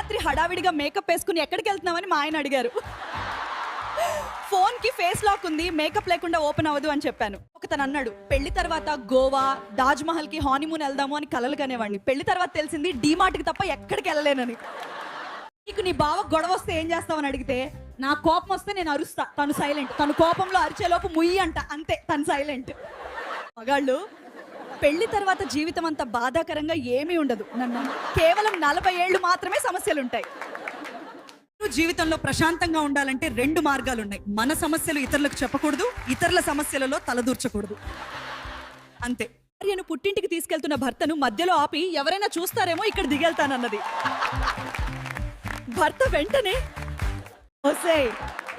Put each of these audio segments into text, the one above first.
రాత్రి హడావిడిగా మేకప్ వేసుకుని ఎక్కడికి వెళ్తున్నామని మా ఆయన అడిగారు. ఫోన్కి ఫేస్ లాక్ ఉంది మేకప్ లేకుండా ఓపెన్ అవ్వదు అని చెప్పాను. ఒక తను అన్నాడు పెళ్ళి తర్వాత గోవా తాజ్ మహల్కి హానీమూన్ వెళ్దాము అని కలలు కనేవాడిని. పెళ్ళి తర్వాత తెలిసింది డీమార్ట్కి తప్ప ఎక్కడికి వెళ్ళలేనని. నీకు నీ బావ గొడవ వస్తే ఏం చేస్తావని అడిగితే నా కోపం వస్తే నేను అరుస్తా తను సైలెంట్. తను కోపంలో అరిచేలోపు ముయ్యి అంట అంతే తను సైలెంట్. మగాళ్ళు పెళ్ళి తర్వాత జీవితం అంత బాధాకరంగా ఏమీ ఉండదు. నన్ను కేవలం నలభై ఏళ్ళు మాత్రమే సమస్యలు ఉంటాయి జీవితంలో ప్రశాంతంగా ఉండాలంటే రెండు మార్గాలు ఉన్నాయి మన సమస్యలు ఇతరులకు చెప్పకూడదు ఇతరుల సమస్యలలో తలదూర్చకూడదు. అంతే. భార్యను పుట్టింటికి తీసుకెళ్తున్న భర్తను మధ్యలో ఆపి ఎవరైనా చూస్తారేమో ఇక్కడ దిగెళ్తానన్నది. భర్త వెంటనే వస్తే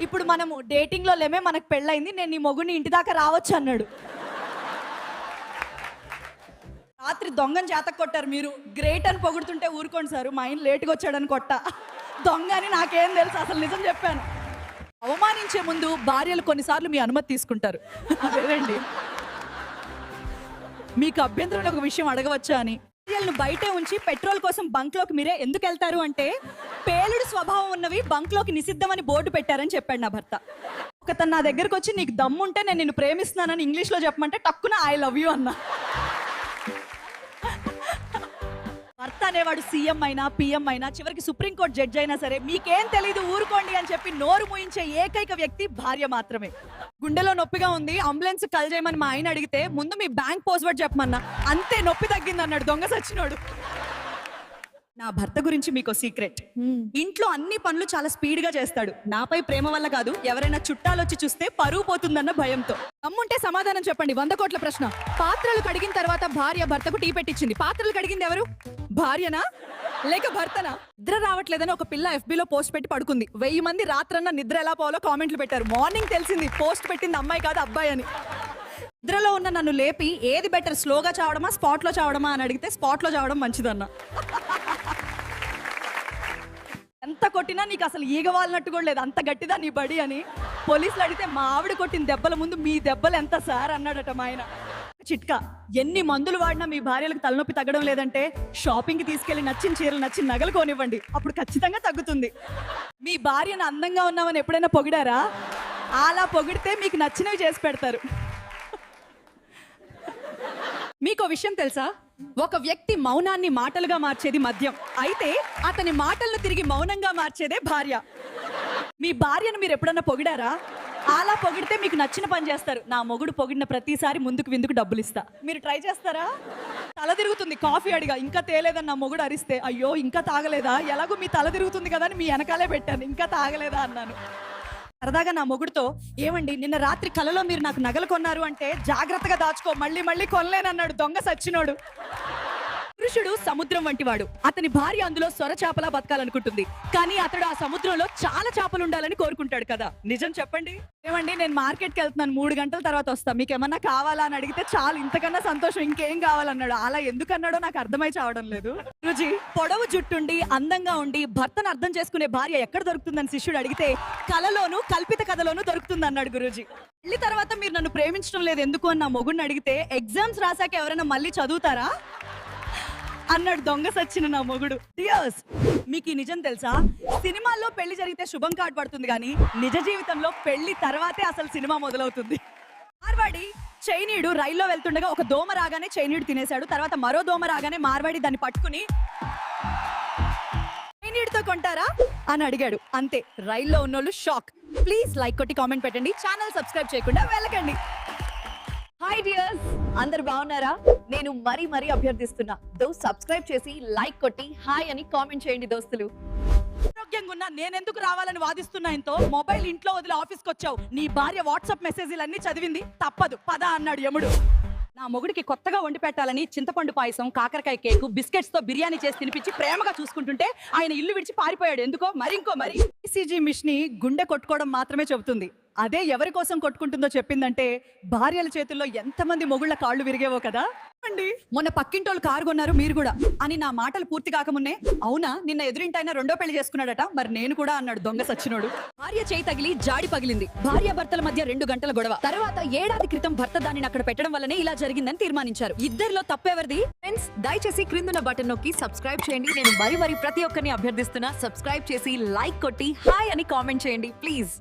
ఇప్పుడు మనము డేటింగ్లో లేమే మనకు పెళ్ళైంది నేను నీ మొగుడిని ఇంటి దాకా రావచ్చు అన్నాడు రాత్రి దొంగని చేతకు కొట్టారు మీరు. గ్రేట్ అని పొగుడుతుంటే ఊరుకోండి సార్ మా ఆయన లేట్గా వచ్చాడని కొట్ట. దొంగ అని నాకేం తెలుసు అసలు నిజం చెప్పాను. అవమానించే ముందు భార్యలు కొన్నిసార్లు మీ అనుమతి తీసుకుంటారు. అదేనండి. మీకు అభ్యంతరం ఒక విషయం అడగవచ్చా అని. భార్యలను బయటే ఉంచి పెట్రోల్ కోసం బంక్లోకి మీరే ఎందుకు వెళ్తారు అంటే పేలుడు స్వభావం ఉన్నవి బంక్లోకి నిషిద్ధమని బోర్డు పెట్టారని చెప్పాడు నా భర్త. ఒకతను నా దగ్గరకు వచ్చి నీకు దమ్ముంటే నేను నిన్ను ప్రేమిస్తున్నానని ఇంగ్లీష్లో చెప్పమంటే టక్కున ఐ లవ్ యూ అన్నా. అనేవాడు సీఎం అయినా పిఎం అయినా చివరికి సుప్రీంకోర్టు జడ్జి అయినా సరే మీకేం తెలీదు ఊరుకోండి అని చెప్పి నోరు మూయించే ఏకైక వ్యక్తి భార్య మాత్రమే. గుండెలో నొప్పిగా ఉంది అంబులెన్స్ కల్ చేయమని మా ఆయన అడిగితే ముందు మీ బ్యాంక్ పాస్వర్డ్ చెప్పమన్నా. అంతే నొప్పి తగ్గింది అన్నాడు దొంగ సచ్చినోడు. నా భర్త గురించి మీకు సీక్రెట్. ఇంట్లో అన్ని పనులు చాలా స్పీడ్గా చేస్తాడు. నాపై ప్రేమ వల్ల కాదు ఎవరైనా చుట్టాలు వచ్చి చూస్తే పరువు పోతుందన్న భయంతో. అమ్ముంటే సమాధానం చెప్పండి వంద కోట్ల ప్రశ్న. పాత్రలు కడిగిన తర్వాత భార్య భర్తకు టీ పెట్టించింది. పాత్రలు కడిగింది ఎవరు? భార్యనా? లేక భర్తనా? నిద్ర రావట్లేదని ఒక పిల్ల ఎఫ్బిలో పోస్ట్ పెట్టి పడుకుంది. వెయ్యి మంది రాత్రన్న నిద్ర ఎలా పోవాలో కామెంట్లు పెట్టారు. మార్నింగ్ తెలిసింది పోస్ట్ పెట్టింది అమ్మాయి కాదు అబ్బాయి అని. నిద్రలో ఉన్న నన్ను లేపి ఏది బెటర్ స్లోగా చావడమా స్పాట్లో చావడమా అని అడిగితే స్పాట్లో చావడం మంచిదన్న. ఎంత కొట్టినా నీకు అసలు ఈగ వాళ్ళనట్టు కూడా లేదు. అంత గట్టిదా నీ బడి అని. పోలీసులు అడిగితే మా ఆవిడ కొట్టిన దెబ్బల ముందు మీ దెబ్బలు ఎంత సార్ అన్నాడట మా ఆయన. చిట్కా. ఎన్ని మందులు వాడినా మీ భార్యలకు తలనొప్పి తగ్గడం లేదంటే షాపింగ్కి తీసుకెళ్ళి నచ్చిన చీరలు నచ్చిన నగలు కొనివ్వండి. అప్పుడు ఖచ్చితంగా తగ్గుతుంది. మీ భార్యను అందంగా ఉన్నామని ఎప్పుడైనా పొగిడారా? అలా పొగిడితే మీకు నచ్చినవి చేసి పెడతారు. మీకు విషయం తెలుసా? ఒక వ్యక్తి మౌనాన్ని మాటలుగా మార్చేది మద్యం. అయితే అతని మాటలను తిరిగి మౌనంగా మార్చేదే భార్య. మీ భార్యను మీరు ఎప్పుడన్నా పొగిడారా? అలా పొగిడితే మీకు నచ్చిన పని చేస్తారు. నా మొగుడు పొగిడిన ప్రతిసారి ముందుకు విందుకు డబ్బులు ఇస్తా. మీరు ట్రై చేస్తారా? తల తిరుగుతుంది. కాఫీ అడిగా. ఇంకా తేలేదని నా మొగుడు అరిస్తే అయ్యో ఇంకా తాగలేదా? ఎలాగో మీ తల తిరుగుతుంది కదా అని మీ వెనకాలే పెట్టాను. ఇంకా తాగలేదా అన్నాను. సరదాగా నా మొగుడుతో ఏమండి నిన్న రాత్రి కలలో మీరు నాకు నగలు కొన్నారు అంటే జాగ్రత్తగా దాచుకో. మళ్ళీ మళ్ళీ కొనలేనన్నాడు దొంగ సచ్చినోడు. పురుషుడు సముద్రం వంటివాడు. అతని భార్య అందులో సొర చేపలా బతకాలనుకుంటుంది. కానీ అతడు ఆ సముద్రంలో చాలా చేపలు ఉండాలని కోరుకుంటాడు కదా. నిజం చెప్పండి. ఏమండి నేను మార్కెట్కి వెళ్తున్నాను. మూడు గంటల తర్వాత వస్తా. మీకు ఏమన్నా కావాలా అని అడిగితే చాలు ఇంతకన్నా సంతోషం. ఇంకేం కావాలన్నాడు. అలా ఎందుకన్నాడో నాకు అర్థమై చావడం లేదు. రుచి పొడవు జుట్టుండి అందంగా ఉండి భర్తను అర్థం చేసుకునే భార్య ఎక్కడ దొరుకుతుందని శిష్యుడు అడిగితే కలలోను కల్పిత కథలోను దొరుకుతుంది అన్నాడు గురూజీ. మళ్ళీ తర్వాత మీరు నన్ను ప్రేమించడం లేదు ఎందుకు అని నా మొగుడిని అడిగితే ఎగ్జామ్స్ రాసాక ఎవరైనా మళ్ళీ చదువుతారా? అన్నాడు దొంగ సచ్చిన నా మొగుడు. టియర్స్ మీకు ఈ నిజం తెలుసా? సినిమాల్లో పెళ్ళి జరిగితే శుభం కార్డ్ పడుతుంది కానీ నిజ జీవితంలో పెళ్ళి తర్వాతే అసలు సినిమా మొదలవుతుంది. మార్వాడి చైనీయుడు రైల్లో వెళ్తుండగా ఒక దోమ రాగానే చైనీయుడు తినేశాడు. తర్వాత మరో దోమ రాగానే మార్వాడి దాన్ని పట్టుకుని చైనీయుడితో కొంటారా? అని అడిగాడు. అంతే రైల్లో ఉన్నోళ్ళు షాక్. ప్లీజ్ లైక్ కొట్టి కామెంట్ పెట్టండి. ఛానల్ సబ్స్క్రైబ్ చేయకుండా వెళ్ళకండి. హాయ్ డియర్స్ అందరు బాగున్నారా? నేను మరీ మరీ అభ్యర్థిస్తున్నా. దో సబ్స్క్రైబ్ చేసి లైక్ కొట్టి హాయ్ అని కామెంట్ చేయండి దోస్తులు. ఆరోగ్యంగా ఉన్నా నేనెందుకు రావాలని వాదిస్తున్నా ఇంతో? మొబైల్ ఇంట్లో వదిలి ఆఫీస్కి వచ్చావు. నీ భార్య వాట్సాప్ మెసేజ్లన్నీ చదివింది తప్పదు. పద అన్నాడు యముడు. నా మొగుడికి కొత్తగా వండి పెట్టాలని చింతపండు పాయసం కాకరకాయ కేకు బిస్కెట్స్తో బిర్యానీ చేసి తినిపించి ప్రేమగా చూసుకుంటుంటే ఆయన ఇల్లు విడిచి పారిపోయాడు. ఎందుకో? మరింకో మరి. ఈసీజీ మిషన్ గుండె కొట్టుకోవడం మాత్రమే చెబుతుంది. అదే ఎవరి కోసం కొట్టుకుంటుందో చెప్పిందంటే భార్యల చేతుల్లో ఎంతమంది మొగుళ్ళ కాళ్ళు విరిగేవో కదా? మొన్న పక్కింటోళ్ళు కారు కొన్నారు మీరు కూడా. అని నా మాటలు పూర్తి కాకమున్నే అవునా? నిన్న ఎదురింటైన రెండో పెళ్ళి చేసుకున్నాడట. మరి నేను కూడా అన్నాడు దొంగ సచ్చినోడు. భార్య చేయి తగిలి జాడి పగిలింది. భార్య భర్తల మధ్య రెండు గంటల గొడవ. తర్వాత ఏడాది క్రితం భర్త దానిని అక్కడ పెట్టడం వల్లనే ఇలా జరిగిందని తీర్మానించారు. ఇద్దరిలో తప్పెవరిది? ఫ్రెండ్స్ దయచేసి క్రిందున్న బటన్ నొక్కి సబ్స్క్రైబ్ చేయండి. నేను మరి మరి ప్రతి ఒక్కరిని అభ్యర్థిస్తున్నా. సబ్స్క్రైబ్ చేసి లైక్ కొట్టి హాయ్ అని కామెంట్ చేయండి ప్లీజ్.